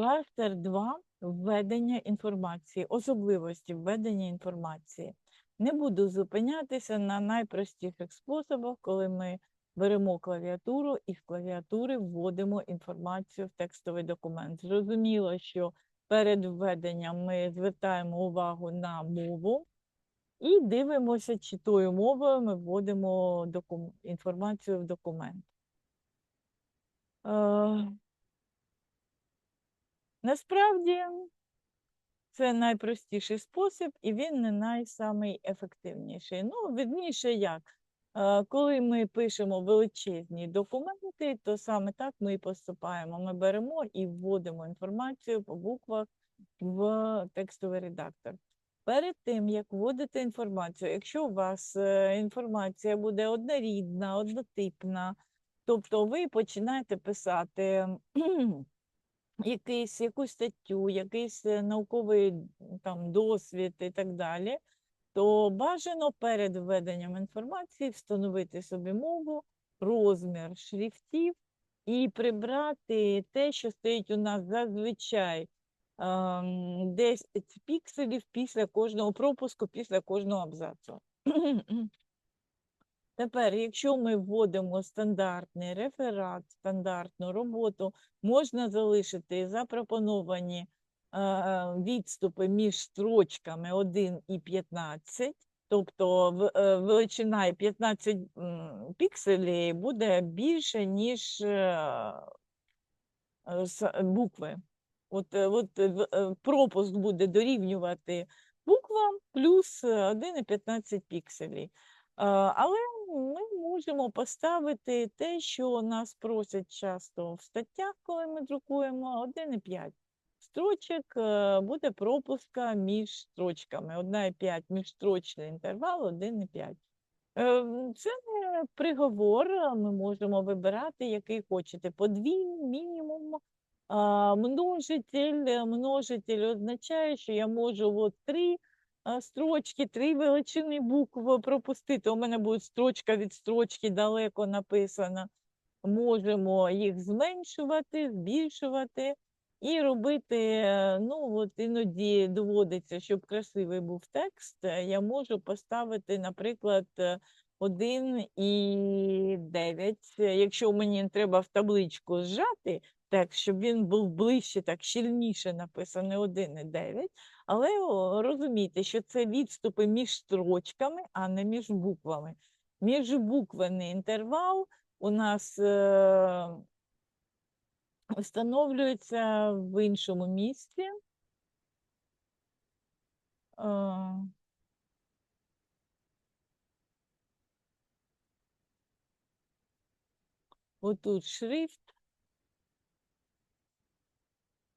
Кластер 2 введення інформації, особливості введення інформації. Не буду зупинятися на найпростіших способах, коли ми беремо клавіатуру і з клавіатури вводимо інформацію в текстовий документ. Зрозуміло, що перед введенням ми звертаємо увагу на мову і дивимося, чи тою мовою ми вводимо інформацію в документ. Насправді це найпростіший спосіб, і він не найсамий ефективніший. Ну, вірніше як, Е, коли ми пишемо величезні документи, то саме так ми і поступаємо. Ми беремо і вводимо інформацію по буквах в текстовий редактор. Перед тим, як вводити інформацію, якщо у вас е, інформація буде однорідна, однотипна, тобто ви починаєте писати якийсь, якусь статтю, якийсь е, науковий там досвід і так далі, то бажано перед введенням інформації встановити собі мову, розмір шрифтів і прибрати те, що стоїть у нас зазвичай ем, 10 пікселів після кожного пропуску, після кожного абзацу. Тепер, якщо ми вводимо стандартний реферат, стандартну роботу, можна залишити запропоновані е, відступи між строчками 1 і 15, тобто е, величина і 15 пікселів буде більше, ніж е, е, букви. От, е, от е, е, пропуск буде дорівнювати буквам плюс е, 1,15 пікселів. Е, Але ми можемо поставити те, що нас просять часто в статтях, коли ми друкуємо 1,5. Строчок е, буде пропуска між строчками. 1,5 міжстрочний інтервал, 1,5. Е, Це приговор, ми можемо вибирати, який хочете. Подвійний, мінімум. Множитель, е, множитель означає, що я можу от три строчки, три величини букв пропустити. У мене буде строчка від строчки далеко написана. Можемо їх зменшувати, збільшувати і робити. е, Ну, от іноді доводиться, щоб красивий був текст. е, Я можу поставити, наприклад, е, 1 і 9. Якщо мені треба в табличку зжати текст, щоб він був ближче, так щільніше написаний 1 і 9. Але розумійте, що це відступи між строчками, а не між буквами. Міжбуквений інтервал у нас е, встановлюється в іншому місці. Е, Отут шрифт,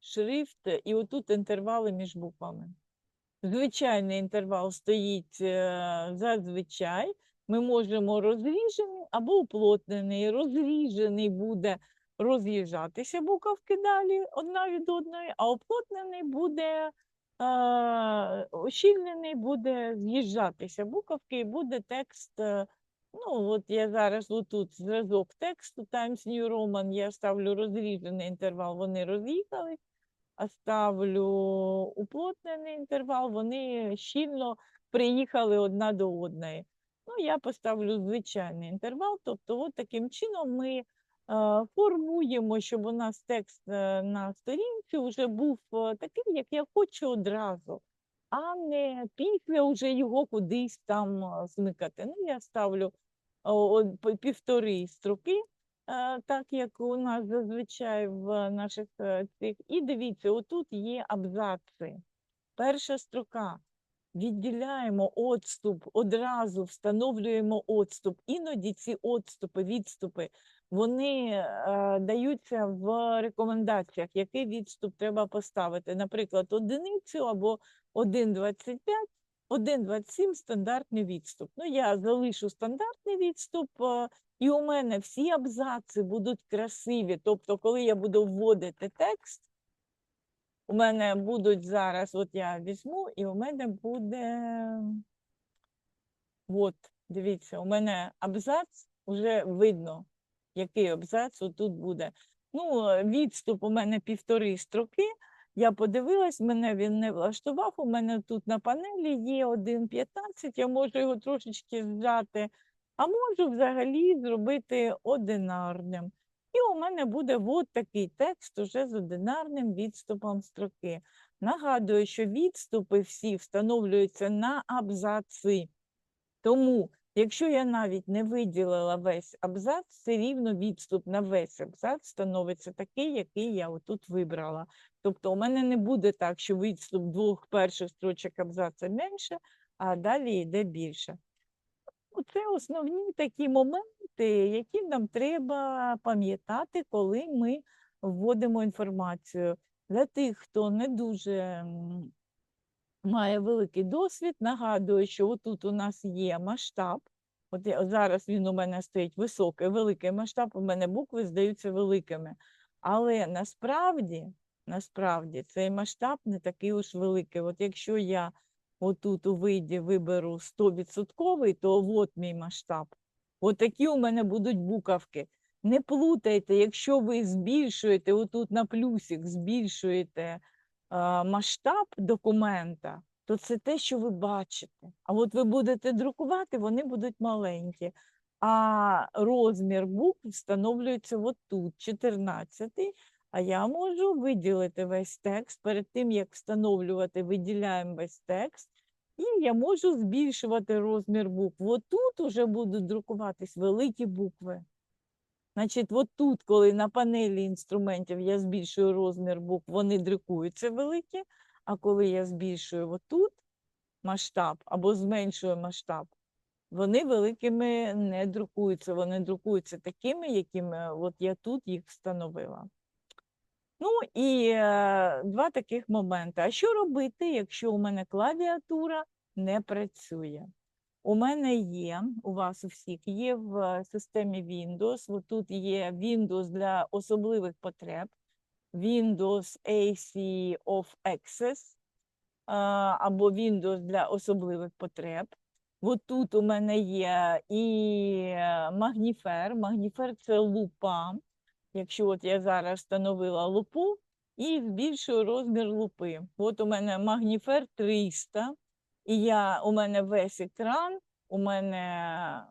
шрифт, і отут інтервали між буквами. Звичайний інтервал стоїть е, зазвичай. Ми можемо розріжений або уплотнений. Розріжений буде роз'їжджатися буковки далі одна від одної, а уплотнений буде е, ощільнений буде з'їжджатися буковки, і буде текст. Ну, от я зараз отут зразок тексту Times New Roman, я ставлю розріжений інтервал, вони роз'їхались а ставлю уплотнений інтервал, вони щільно приїхали одна до одної. Ну, я поставлю звичайний інтервал, тобто от таким чином ми е, формуємо, щоб у нас текст е, на сторінці вже був е, такий, як я хочу одразу, а не після вже його кудись там змикати. Ну, я ставлю півтори строки, так як у нас зазвичай в наших е, цих. І дивіться, отут є абзаци. Перша строка. Відділяємо отступ, одразу встановлюємо отступ. Іноді ці отступи, відступи, вони е, даються в рекомендаціях, який відступ треба поставити. Наприклад, одиницю або 1,25, 1,27 стандартний відступ. Ну, я залишу стандартний відступ, е, і у мене всі абзаци будуть красиві. Тобто, коли я буду вводити текст, у мене будуть зараз, от я візьму, і у мене буде. От, дивіться, у мене абзац вже видно, який абзац отут буде. Ну, е, відступ у мене півтори строки. Я подивилась, мене він не влаштував. У мене тут на панелі є 1.15, я можу його трошечки зжати, а можу взагалі зробити одинарним. І у мене буде от такий текст уже з одинарним відступом строки. Нагадую, що відступи всі встановлюються на абзаци. Тому, якщо я навіть не виділила весь абзац, все рівно відступ на весь абзац становиться такий, який я отут вибрала. Тобто у мене не буде так, що відступ двох перших строчок абзаца менше, а далі йде більше. Це основні такі моменти, які нам треба пам'ятати, коли ми вводимо інформацію. Для тих, хто не дуже має великий досвід, нагадую, що отут у нас є масштаб. От я- зараз він у мене стоїть високий, великий масштаб, у мене букви здаються великими. Але насправді, насправді цей масштаб не такий уж великий. От якщо я отут у виді виберу 100%, то от мій масштаб. От такі у мене будуть буковки. Не плутайте, якщо ви збільшуєте отут на плюсик, збільшуєте масштаб документа, то це те, що ви бачите. А от ви будете друкувати, вони будуть маленькі. А розмір букв встановлюється от тут, 14. А я можу виділити весь текст. Перед тим, як встановлювати, виділяємо весь текст. І я можу збільшувати розмір букв. От тут уже будуть друкуватись великі букви. Значить, от тут, коли на панелі інструментів я збільшую розмір букв, вони друкуються великі, а коли я збільшую отут масштаб або зменшую масштаб, вони великими не друкуються. Вони друкуються такими, якими от я тут їх встановила. Ну і е, два таких моменти. А що робити, якщо у мене клавіатура не працює? У мене є, у вас у всіх є в системі Windows. Тут є Windows для особливих потреб, Windows AC of Access або Windows для особливих потреб. От тут у мене є і Magnifer. Magnifer – це лупа. Якщо от я зараз встановила лупу і збільшую розмір лупи. От у мене Magnifer 300, і я, у мене весь екран у мене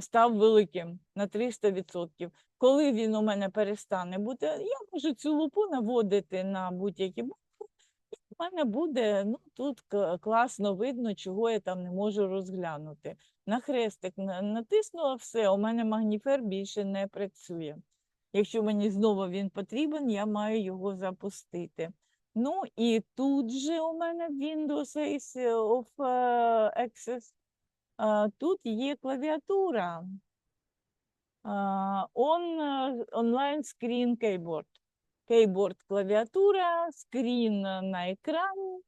став великим на 300%. Коли він у мене перестане бути, я можу цю лупу наводити на будь-які букви, і в мене буде, ну, тут класно видно, чого я там не можу розглянути. На хрестик натиснула все, у мене магніфер більше не працює. Якщо мені знову він потрібен, я маю його запустити. Ну і тут же у мене Windows Ace of е, Access. Тут є клавіатура. Е, онлайн скрін кейборд. Кейборд клавіатура, скрін на екрані.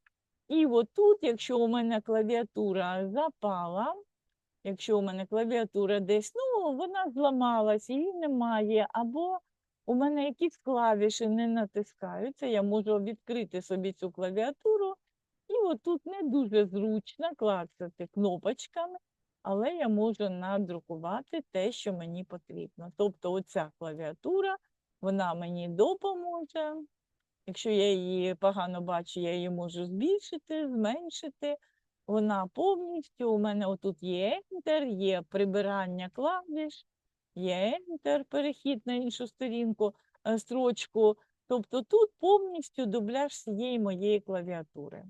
І отут, якщо у мене клавіатура запала, якщо у мене клавіатура десь, ну, вона зламалась, її немає, або у мене якісь клавіші не натискаються, я можу відкрити собі цю клавіатуру, і отут не дуже зручно клацати кнопочками, але я можу надрукувати те, що мені потрібно. Тобто оця клавіатура, вона мені допоможе. Якщо я її погано бачу, я її можу збільшити, зменшити. Вона повністю, у мене отут є Enter, є прибирання клавіш, є Enter, перехід на іншу сторінку, е, строчку. Тобто тут повністю дубляж всієї моєї клавіатури.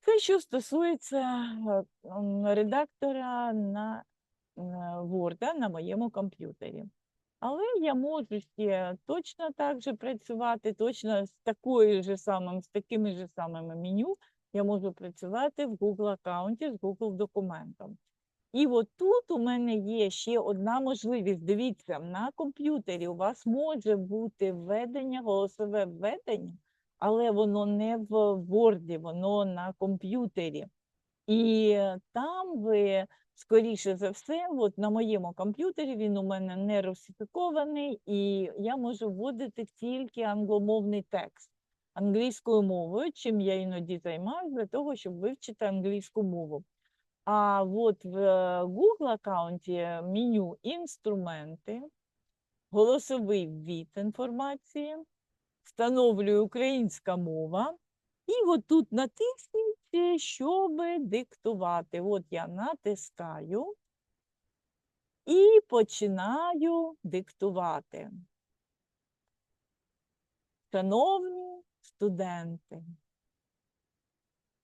Це що стосується е, редактора на е, Word на моєму комп'ютері. Але я можу ще точно так же працювати, точно з такою же самим, з такими ж самими меню я можу працювати в Google аккаунті з Google документом. І от тут у мене є ще одна можливість. Дивіться, на комп'ютері у вас може бути введення, голосове введення, але воно не в Word, воно на комп'ютері. І там ви, скоріше за все, от на моєму комп'ютері він у мене не русифікований, і я можу вводити тільки англомовний текст англійською мовою, чим я іноді займаюся для того, щоб вивчити англійську мову. А от в е, Google аккаунті меню інструменти, голосовий ввід інформації, встановлюю українська мова. І от тут натисніть, щоб диктувати. От я натискаю і починаю диктувати. Шановні студенти,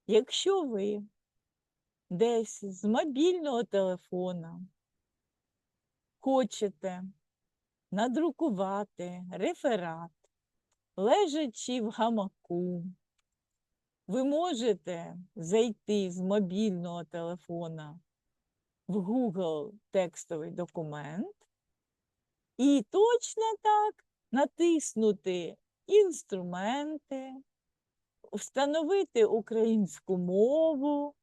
якщо ви десь з мобільного телефона. Хочете надрукувати реферат, лежачи в гамаку, ви можете зайти з мобільного телефона в Google текстовий документ і точно так натиснути інструменти, встановити українську мову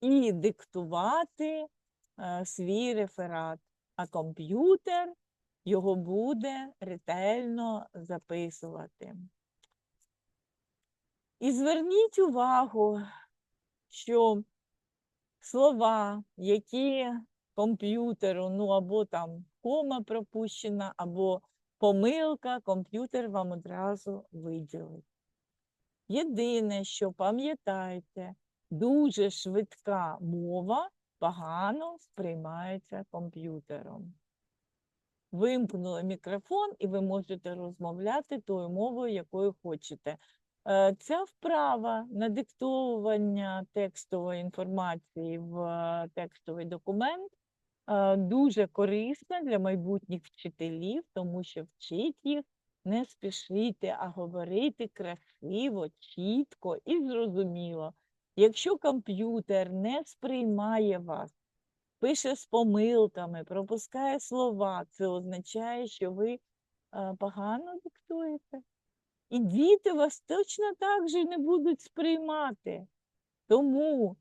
і диктувати е, свій реферат, а комп'ютер його буде ретельно записувати. І зверніть увагу, що слова, які комп'ютеру, ну або там кома пропущена, або помилка, комп'ютер вам одразу виділить. Єдине, що пам'ятайте, дуже швидка мова погано сприймається комп'ютером. Вимкнули мікрофон, і ви можете розмовляти тою мовою, якою хочете. Е, Ця вправа надиктовування текстової інформації в е, текстовий документ е, дуже корисна для майбутніх вчителів, тому що вчить їх не спішити, а говорити красиво, чітко і зрозуміло. Якщо комп'ютер не сприймає вас, пише з помилками, пропускає слова, це означає, що ви е, погано диктуєте. І діти вас точно так же не будуть сприймати. Тому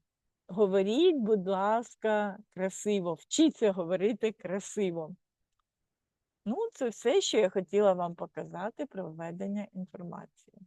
говоріть, будь ласка, красиво, вчіться говорити красиво. Ну, це все, що я хотіла вам показати про введення інформації.